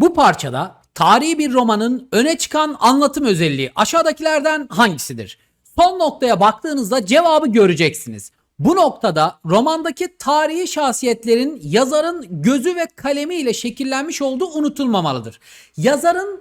Bu parçada tarihi bir romanın öne çıkan anlatım özelliği aşağıdakilerden hangisidir? Son noktaya baktığınızda cevabı göreceksiniz. Bu noktada romandaki tarihi şahsiyetlerin yazarın gözü ve kalemiyle şekillenmiş olduğu unutulmamalıdır. Yazarın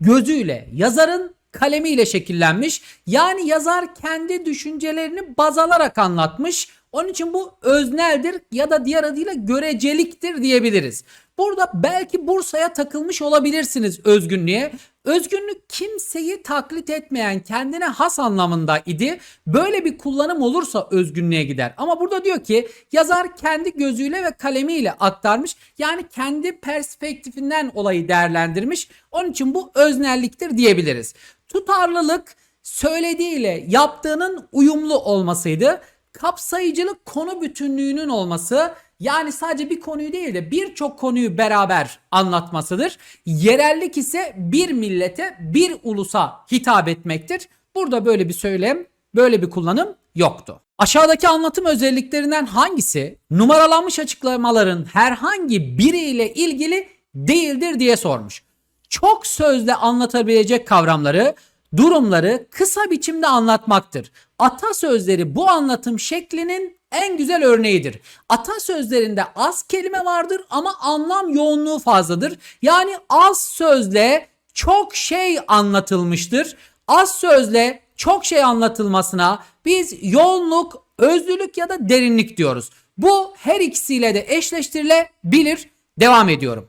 gözüyle, yazarın kalemiyle şekillenmiş. Yani yazar kendi düşüncelerini baz alarak anlatmış. Onun için bu özneldir ya da diğer adıyla göreceliktir diyebiliriz. Burada belki Bursa'ya takılmış olabilirsiniz özgünlüğe. Özgünlük kimseyi taklit etmeyen kendine has anlamında idi. Böyle bir kullanım olursa özgünlüğe gider. Ama burada diyor ki yazar kendi gözüyle ve kalemiyle aktarmış. Yani kendi perspektifinden olayı değerlendirmiş. Onun için bu öznelliktir diyebiliriz. Tutarlılık söylediğiyle yaptığının uyumlu olmasıydı. Kapsayıcılık konu bütünlüğünün olması yani sadece bir konuyu değil de birçok konuyu beraber anlatmasıdır. Yerellik ise bir millete, bir ulusa hitap etmektir. Burada böyle bir söylem, böyle bir kullanım yoktu. Aşağıdaki anlatım özelliklerinden hangisi numaralanmış açıklamaların herhangi biriyle ilgili değildir diye sormuş. Çok sözle anlatabilecek kavramları, durumları kısa biçimde anlatmaktır. Atasözleri bu anlatım şeklinin en güzel örneğidir. Atasözlerinde az kelime vardır ama anlam yoğunluğu fazladır. Yani az sözle çok şey anlatılmıştır. Az sözle çok şey anlatılmasına biz yoğunluk, özlülük ya da derinlik diyoruz. Bu her ikisiyle de eşleştirilebilir. Devam ediyorum.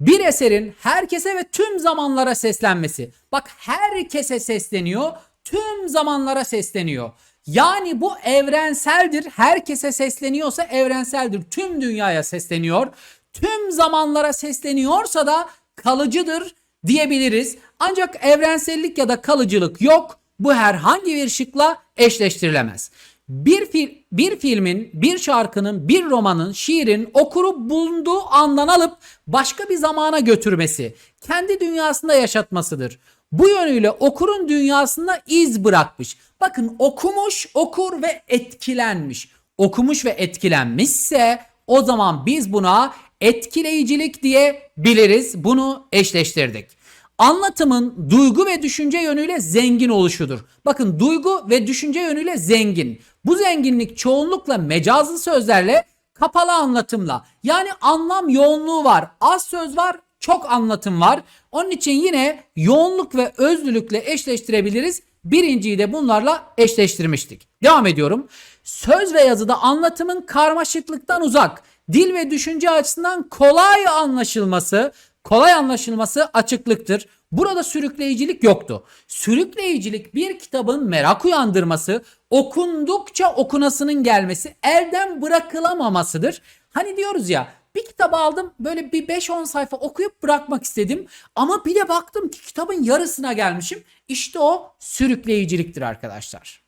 Bir eserin herkese ve tüm zamanlara seslenmesi. Bak herkese sesleniyor, tüm zamanlara sesleniyor. Yani bu evrenseldir. Herkese sesleniyorsa evrenseldir. Tüm dünyaya sesleniyor. Tüm zamanlara sesleniyorsa da kalıcıdır diyebiliriz. Ancak evrensellik ya da kalıcılık yok. Bu herhangi bir şıkla eşleştirilemez. Bir, fil, bir filmin, bir şarkının, bir romanın, şiirin okuru bulunduğu andan alıp başka bir zamana götürmesi, kendi dünyasında yaşatmasıdır. Bu yönüyle okurun dünyasında iz bırakmış. Bakın okumuş, okur ve etkilenmiş. Okumuş ve etkilenmişse o zaman biz buna etkileyicilik diyebiliriz. Bunu eşleştirdik. Anlatımın duygu ve düşünce yönüyle zengin oluşudur. Bakın duygu ve düşünce yönüyle zengin. Bu zenginlik çoğunlukla mecazlı sözlerle kapalı anlatımla yani anlam yoğunluğu var. Az söz var, çok anlatım var. Onun için yine yoğunluk ve özlülükle eşleştirebiliriz. Birinciyi de bunlarla eşleştirmiştik. Devam ediyorum. Söz ve yazıda anlatımın karmaşıklıktan uzak, dil ve düşünce açısından kolay anlaşılması, kolay anlaşılması açıklıktır. Burada sürükleyicilik yoktu. Sürükleyicilik bir kitabın merak uyandırması, okundukça okunasının gelmesi, elden bırakılamamasıdır. Hani diyoruz ya bir kitabı aldım böyle bir 5-10 sayfa okuyup bırakmak istedim. Ama bir de baktım ki kitabın yarısına gelmişim. İşte o sürükleyiciliktir arkadaşlar.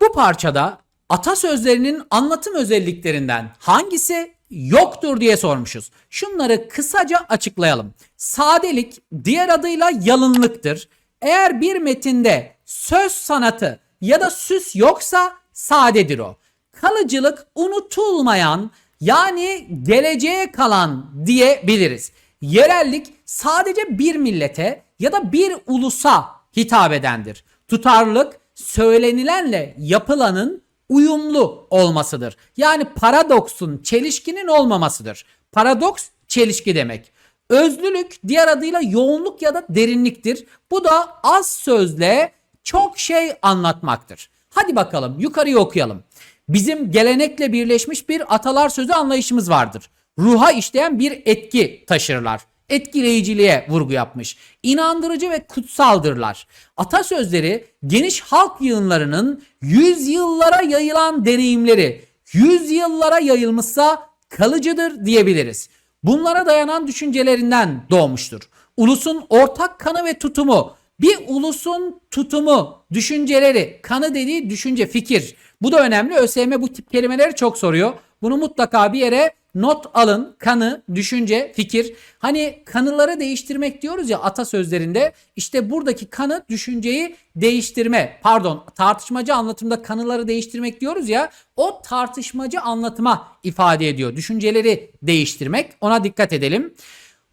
Bu parçada atasözlerinin anlatım özelliklerinden hangisi yoktur diye sormuşuz. Şunları kısaca açıklayalım. Sadelik diğer adıyla yalınlıktır. Eğer bir metinde söz sanatı ya da süs yoksa sadedir o. Kalıcılık unutulmayan yani geleceğe kalan diyebiliriz. Yerellik sadece bir millete ya da bir ulusa hitap edendir. Tutarlılık söylenilenle yapılanın uyumlu olmasıdır. Yani paradoksun, çelişkinin olmamasıdır. Paradoks çelişki demek. Özlülük diğer adıyla yoğunluk ya da derinliktir. Bu da az sözle çok şey anlatmaktır. Hadi bakalım yukarıya okuyalım. Bizim gelenekle birleşmiş bir atalar sözü anlayışımız vardır. Ruha işleyen bir etki taşırlar. Etkileyiciliğe vurgu yapmış. İnandırıcı ve kutsaldırlar. Atasözleri geniş halk yığınlarının yüzyıllara yayılan deneyimleri, yüzyıllara yayılmışsa kalıcıdır diyebiliriz. Bunlara dayanan düşüncelerinden doğmuştur. Ulusun ortak kanı ve tutumu, bir ulusun tutumu, düşünceleri, kanı dediği düşünce, fikir. Bu da önemli. ÖSYM bu tip kelimeleri çok soruyor. Bunu mutlaka bir yere not alın. Kanı, düşünce, fikir. Hani kanıları değiştirmek diyoruz ya atasözlerinde. İşte buradaki kanı düşünceyi değiştirme. Pardon tartışmacı anlatımda kanıları değiştirmek diyoruz ya. O tartışmacı anlatıma ifade ediyor. Düşünceleri değiştirmek. Ona dikkat edelim.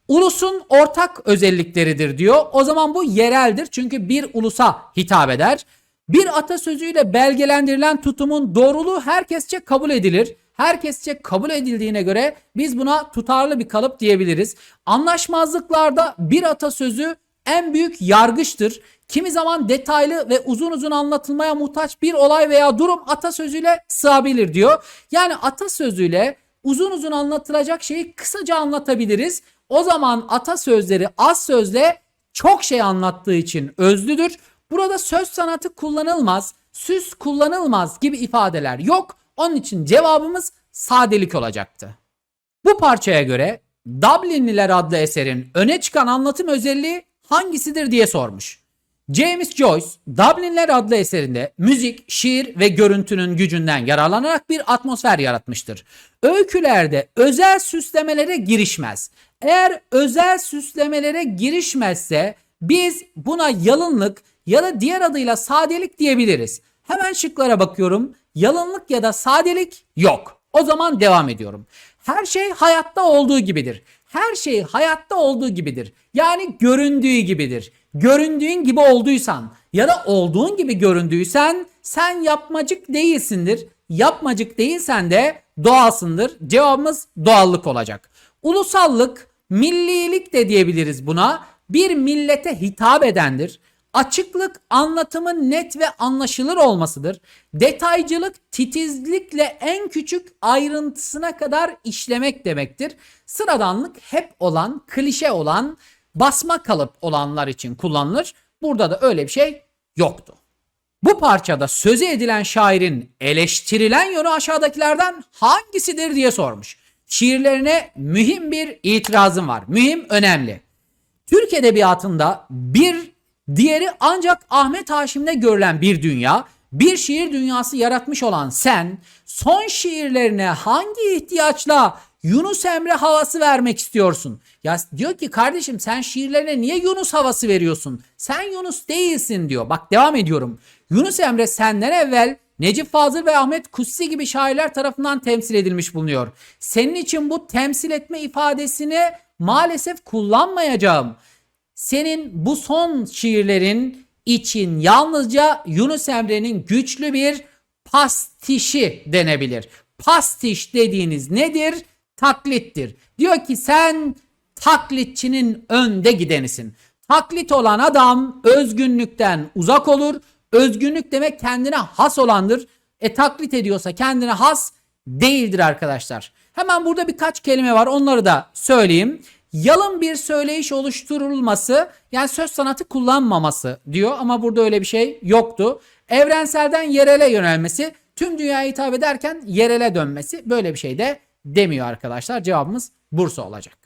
Ulusun ortak özellikleridir diyor. O zaman bu yereldir çünkü bir ulusa hitap eder. Bir atasözüyle belgelendirilen tutumun doğruluğu herkesçe kabul edilir. Herkesçe kabul edildiğine göre biz buna tutarlı bir kalıp diyebiliriz. Anlaşmazlıklarda bir atasözü en büyük yargıçtır. Kimi zaman detaylı ve uzun uzun anlatılmaya muhtaç bir olay veya durum atasözüyle sığabilir diyor. Yani atasözüyle uzun uzun anlatılacak şeyi kısaca anlatabiliriz. O zaman atasözleri az sözle çok şey anlattığı için özlüdür. Burada söz sanatı kullanılmaz, süs kullanılmaz gibi ifadeler yok. Onun için cevabımız sadelik olacaktı. Bu parçaya göre Dublinliler adlı eserin öne çıkan anlatım özelliği hangisidir diye sormuş. James Joyce, Dublinler adlı eserinde müzik, şiir ve görüntünün gücünden yararlanarak bir atmosfer yaratmıştır. Öykülerde özel süslemelere girişmez. Eğer özel süslemelere girişmezse biz buna yalınlık ya da diğer adıyla sadelik diyebiliriz. Hemen şıklara bakıyorum. Yalınlık ya da sadelik yok. O zaman devam ediyorum. Her şey hayatta olduğu gibidir. Her şey hayatta olduğu gibidir. Yani göründüğü gibidir. Göründüğün gibi olduysan ya da olduğun gibi göründüysen sen yapmacık değilsindir. Yapmacık değilsen de doğalsındır. Cevabımız doğallık olacak. Ulusallık, millilik de diyebiliriz buna. Bir millete hitap edendir. Açıklık anlatımın net ve anlaşılır olmasıdır. Detaycılık titizlikle en küçük ayrıntısına kadar işlemek demektir. Sıradanlık hep olan, klişe olan, basma kalıp olanlar için kullanılır. Burada da öyle bir şey yoktu. Bu parçada sözü edilen şairin eleştirilen yönü aşağıdakilerden hangisidir diye sormuş. Şiirlerine mühim bir itirazım var. Mühim, önemli. Türk edebiyatında bir diğeri ancak Ahmet Haşim'de görülen bir dünya, bir şiir dünyası yaratmış olan sen son şiirlerine hangi ihtiyaçla Yunus Emre havası vermek istiyorsun? Ya diyor ki kardeşim sen şiirlerine niye Yunus havası veriyorsun? Sen Yunus değilsin diyor. Bak devam ediyorum. Yunus Emre senden evvel Necip Fazıl ve Ahmet Kutsi gibi şairler tarafından temsil edilmiş bulunuyor. Senin için bu temsil etme ifadesini maalesef kullanmayacağım. Senin bu son şiirlerin için yalnızca Yunus Emre'nin güçlü bir pastişi denebilir. Pastiş dediğiniz nedir? Taklittir. Diyor ki sen taklitçinin önde gidenisin. Taklit olan adam özgünlükten uzak olur. Özgünlük demek kendine has olandır. E taklit ediyorsa kendine has değildir arkadaşlar. Hemen burada birkaç kelime var onları da söyleyeyim. Yalın bir söyleyiş oluşturulması yani söz sanatı kullanmaması diyor ama burada öyle bir şey yoktu. Evrenselden yerele yönelmesi tüm dünyaya hitap ederken yerele dönmesi böyle bir şey de demiyor arkadaşlar. Cevabımız Bursa olacak.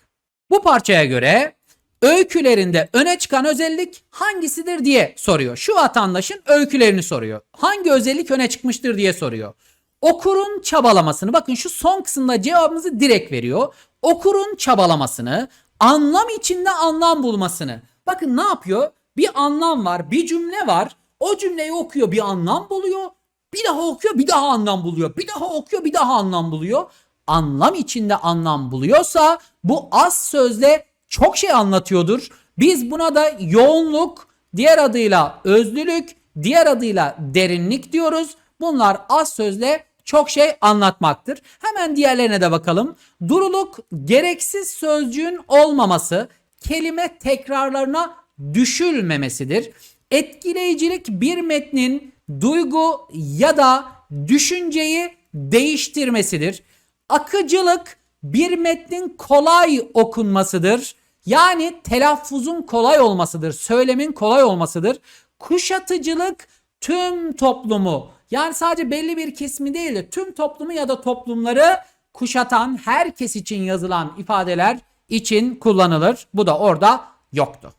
Bu parçaya göre öykülerinde öne çıkan özellik hangisidir diye soruyor. Şu vatandaşın öykülerini soruyor. Hangi özellik öne çıkmıştır diye soruyor. Okurun çabalamasını bakın şu son kısımda cevabımızı direkt veriyor. Okurun çabalamasını, anlam içinde anlam bulmasını. Bakın ne yapıyor? Bir anlam var, bir cümle var. O cümleyi okuyor, bir anlam buluyor. Bir daha okuyor, bir daha anlam buluyor. Bir daha okuyor, bir daha anlam buluyor. Anlam içinde anlam buluyorsa bu az sözle çok şey anlatıyordur. Biz buna da yoğunluk, diğer adıyla özlülük, diğer adıyla derinlik diyoruz. Bunlar az sözle çok şey anlatmaktır. Hemen diğerlerine de bakalım. Duruluk gereksiz sözcüğün olmaması, kelime tekrarlarına düşülmemesidir. Etkileyicilik bir metnin duygu ya da düşünceyi değiştirmesidir. Akıcılık bir metnin kolay okunmasıdır. Yani telaffuzun kolay olmasıdır, söylemin kolay olmasıdır. Kuşatıcılık tüm toplumu yani sadece belli bir kesimi değil de tüm toplumu ya da toplumları kuşatan herkes için yazılan ifadeler için kullanılır. Bu da orada yoktu.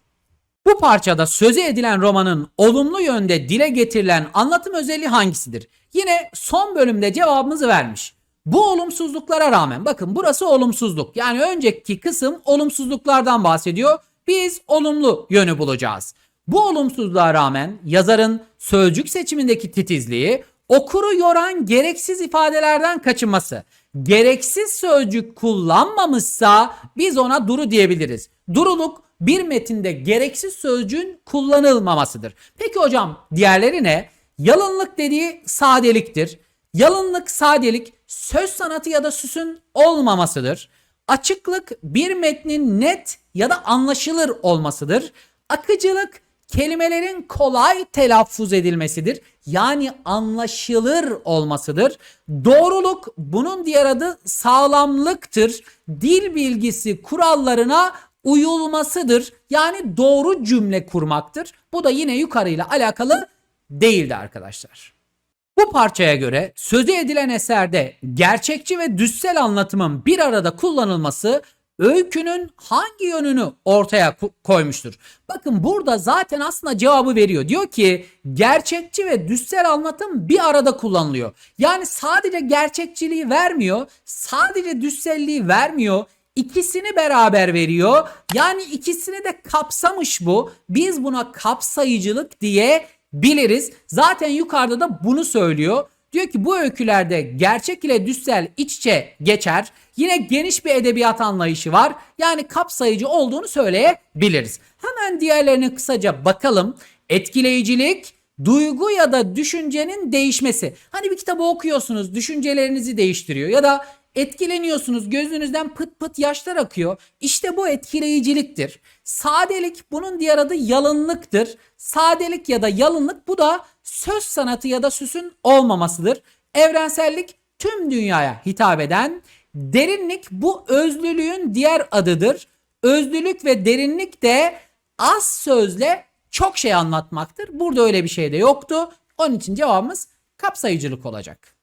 Bu parçada sözü edilen romanın olumlu yönde dile getirilen anlatım özelliği hangisidir? Yine son bölümde cevabımızı vermiş. Bu olumsuzluklara rağmen bakın burası olumsuzluk. Yani önceki kısım olumsuzluklardan bahsediyor. Biz olumlu yönü bulacağız. Bu olumsuzluğa rağmen yazarın sözcük seçimindeki titizliği, okuru yoran gereksiz ifadelerden kaçınması, gereksiz sözcük kullanmamışsa biz ona duru diyebiliriz. Duruluk bir metinde gereksiz sözcüğün kullanılmamasıdır. Peki hocam diğerleri ne? Yalınlık dediği sadeliktir. Yalınlık, sadelik söz sanatı ya da süsün olmamasıdır. Açıklık bir metnin net ya da anlaşılır olmasıdır. Akıcılık kelimelerin kolay telaffuz edilmesidir. Yani anlaşılır olmasıdır. Doğruluk bunun diğer adı sağlamlıktır. Dil bilgisi kurallarına uyulmasıdır. Yani doğru cümle kurmaktır. Bu da yine yukarıyla alakalı değildi arkadaşlar. Bu parçaya göre sözü edilen eserde gerçekçi ve düssel anlatımın bir arada kullanılması öykünün hangi yönünü ortaya ko- koymuştur? Bakın burada zaten aslında cevabı veriyor. Diyor ki gerçekçi ve düssel anlatım bir arada kullanılıyor. Yani sadece gerçekçiliği vermiyor, sadece düsselliği vermiyor. İkisini beraber veriyor. Yani ikisini de kapsamış bu. Biz buna kapsayıcılık diye biliriz. Zaten yukarıda da bunu söylüyor. Diyor ki bu öykülerde gerçek ile düssel iç içe geçer. Yine geniş bir edebiyat anlayışı var. Yani kapsayıcı olduğunu söyleyebiliriz. Hemen diğerlerine kısaca bakalım. Etkileyicilik, duygu ya da düşüncenin değişmesi. Hani bir kitabı okuyorsunuz, düşüncelerinizi değiştiriyor ya da etkileniyorsunuz, gözünüzden pıt pıt yaşlar akıyor. İşte bu etkileyiciliktir. Sadelik bunun diğer adı yalınlıktır. Sadelik ya da yalınlık bu da söz sanatı ya da süsün olmamasıdır. Evrensellik tüm dünyaya hitap eden, derinlik bu özlülüğün diğer adıdır. Özlülük ve derinlik de az sözle çok şey anlatmaktır. Burada öyle bir şey de yoktu. Onun için cevabımız kapsayıcılık olacak.